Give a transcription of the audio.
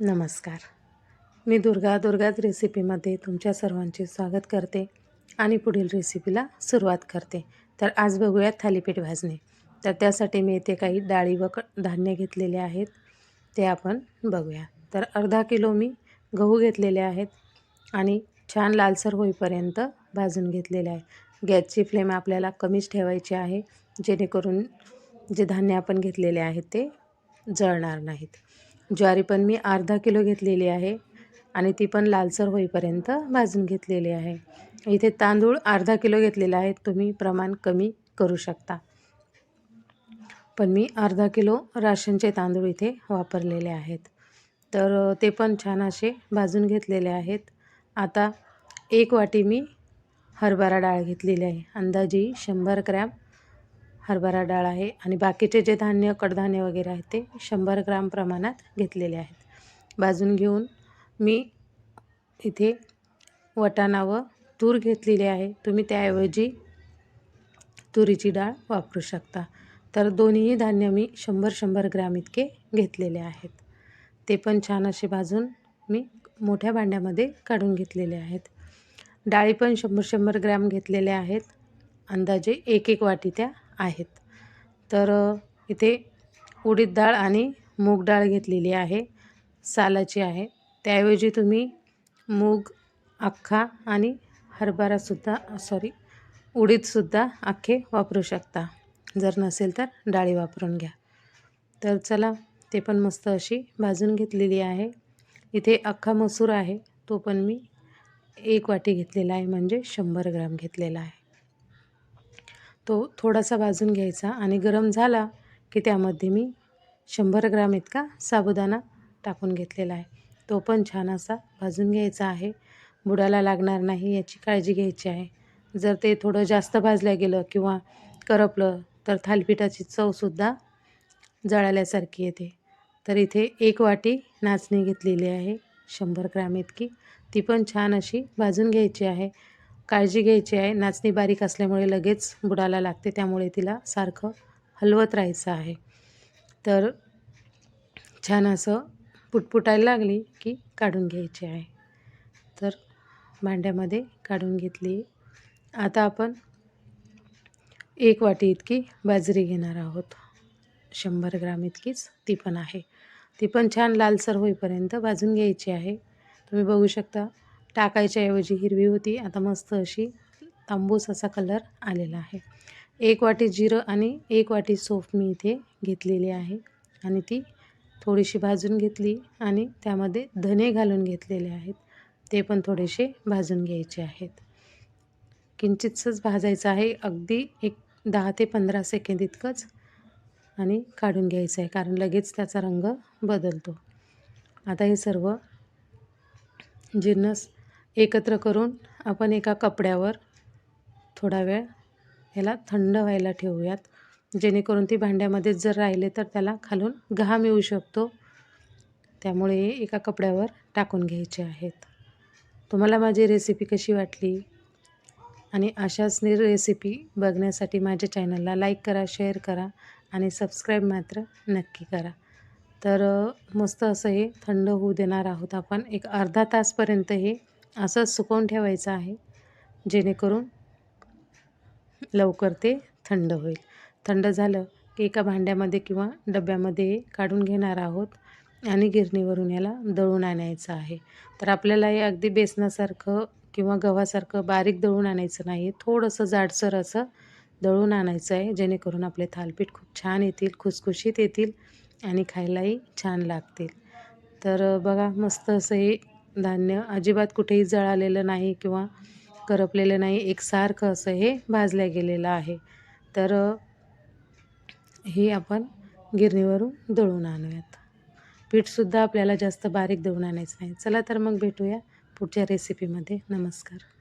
नमस्कार. मी दुर्गा दुर्गाच रेसिपीमध्ये तुमच्या सर्वांचे स्वागत करते आणि पुढील रेसिपीला सुरुवात करते. तर आज बघूया थालीपीठ भाजणे. तर त्यासाठी मी येथे काही डाळी व क धान्य घेतलेले आहेत. ते आपण बघूया. तर अर्धा किलो मी गहू घेतलेले आहेत आणि छान लालसर होईपर्यंत भाजून घेतलेले आहे. गॅसची फ्लेम आपल्याला कमीच ठेवायची आहे जेणेकरून जे धान्य आपण घेतलेले आहेत ते जळणार नाहीत. ज्वारी पण मी अर्धा किलो घेतलेली आहे आणि ती पण लालसर होईपर्यंत भाजून घेतलेली आहे. इथे तांदूळ अर्धा किलो घेतलेला आहे. तुम्ही प्रमाण कमी करू शकता. पण मी अर्धा किलो राशनचे तांदूळ इथे वापरलेले आहेत. तर ते पण छान असे भाजून घेतलेले आहेत. आता एक वाटी मी हरभरा डाळ घेतलेली आहे. अंदाजे शंभर ग्रॅम हरभरा डाळ आहे आणि बाकीचे जे धान्य कडधान्य वगैरे आहे ते शंभर ग्राम प्रमाणात घेतलेले आहेत. भाजून घेऊन मी इथे वटाणा व तूर घेतलेली आहे. तुम्ही त्याऐवजी तुरीची डाळ वापरू शकता. तर दोन्हीही धान्य मी शंभर शंभर ग्रॅम इतके घेतलेले आहेत. ते पण छान असे भाजून मी मोठ्या भांड्यामध्ये काढून घेतलेले आहेत. डाळी पण शंभर शंभर ग्रॅम घेतलेल्या आहेत. अंदाजे एक एक वाटी त्या आहेत. तर इथे उडीद डाळ आणि मूग डाळ घेतलेली आहे सालाची आहे. त्याऐवजी तुम्ही मूग अख्खा आणि हरभरासुद्धा सॉरी उडीदसुद्धा अख्खे वापरू शकता. जर नसेल तर डाळी वापरून घ्या. तर चला ते पण मस्त अशी भाजून घेतलेली आहे. इथे अख्खा मसूर आहे तो पण मी एक वाटी घेतलेला आहे म्हणजे शंभर ग्राम घेतलेला आहे. तो थोडासा भाजून घ्यायचा आणि गरम झाला की त्यामध्ये मी शंभर ग्राम इतका साबुदाणा टाकून घेतलेला आहे. तो पण छान असा भाजून घ्यायचा आहे. बुडाला लागणार नाही याची काळजी घ्यायची आहे. जर ते थोडं जास्त भाजलं गेलं किंवा करपलं तर थालीपीठाची चवसुद्धा जळाल्यासारखी येते. तर इथे एक वाटी नाचणी घेतलेली आहे. शंभर ग्राम इतकी. ती पण छान अशी भाजून घ्यायची आहे. काळजी घ्यायची आहे. नाचणी बारीक असल्यामुळे लगेच बुडाला लागते. त्यामुळे तिला सारखं हलवत राहायचं आहे. तर छान असं पुटपुटायला लागली की काढून घ्यायची आहे. तर भांड्यामध्ये काढून घेतली. आता आपण एक वाटी इतकी बाजरी घेणार आहोत. शंभर ग्राम इतकीच ती पण आहे. ती पण छान लालसर होईपर्यंत भाजून घ्यायची आहे. तुम्ही बघू शकता टाकायच्याऐवजी हिरवी होती. आता मस्त अशी तांबूस असा कलर आलेला आहे. एक वाटी जिरं आणि एक वाटी सोफ मी इथे घेतलेली आहे. आणि ती थोडीशी भाजून घेतली आणि त्यामध्ये धने घालून घेतलेले आहेत. ते पण थोडेसे भाजून घ्यायचे आहेत. किंचितसंच भाजायचं आहे. अगदी एक दहा ते पंधरा सेकंद इतकंच आणि काढून घ्यायचं आहे. कारण लगेच त्याचा रंग बदलतो. आता हे सर्व जिन्नस एकत्र करून आपण एका कपड्यावर थोडा वेळ ह्याला थंड व्हायला ठेवूयात. जेणेकरून ती भांड्यामध्येच जर राहिले तर त्याला खालून घाम येऊ शकतो. त्यामुळे एका कपड्यावर टाकून घ्यायचे आहेत. तुम्हाला माझी रेसिपी कशी वाटली? आणि अशाच रेसिपी बघण्यासाठी माझ्या चॅनलला लाईक करा शेअर करा आणि सबस्क्राईब मात्र नक्की करा. तर मस्त असं हे थंड होऊ देणार आहोत आपण. एक अर्धा तासपर्यंत हे असं सुकवून ठेवायचं आहे जेणेकरून लवकर ते थंड होईल. थंड झालं की एका भांड्यामध्ये किंवा डब्यामध्ये काढून घेणार आहोत आणि गिरणीवरून याला दळून आणायचं आहे. तर आपल्याला हे अगदी बेसनासारखं किंवा गव्हासारखं बारीक दळून आणायचं नाही थोडंसं जाडसर असं दळून आणायचं आहे जेणेकरून आपले थालपीठ खूप छान येतील खुसखुशीत येतील आणि खायलाही छान लागतील. तर बघा मस्त असं हे धान्य अजिबात कुठेही जळालेलं नाही किंवा करपलेलं नाही. एकसारखं असं हे भाजल्या गेलेलं आहे. तर हे आपण गिरणीवरून दळून आणूयात. पीठसुद्धा आपल्याला जास्त बारीक दळून आणायचं नाही. चला तर मग भेटूया पुढच्या रेसिपीमध्ये नमस्कार.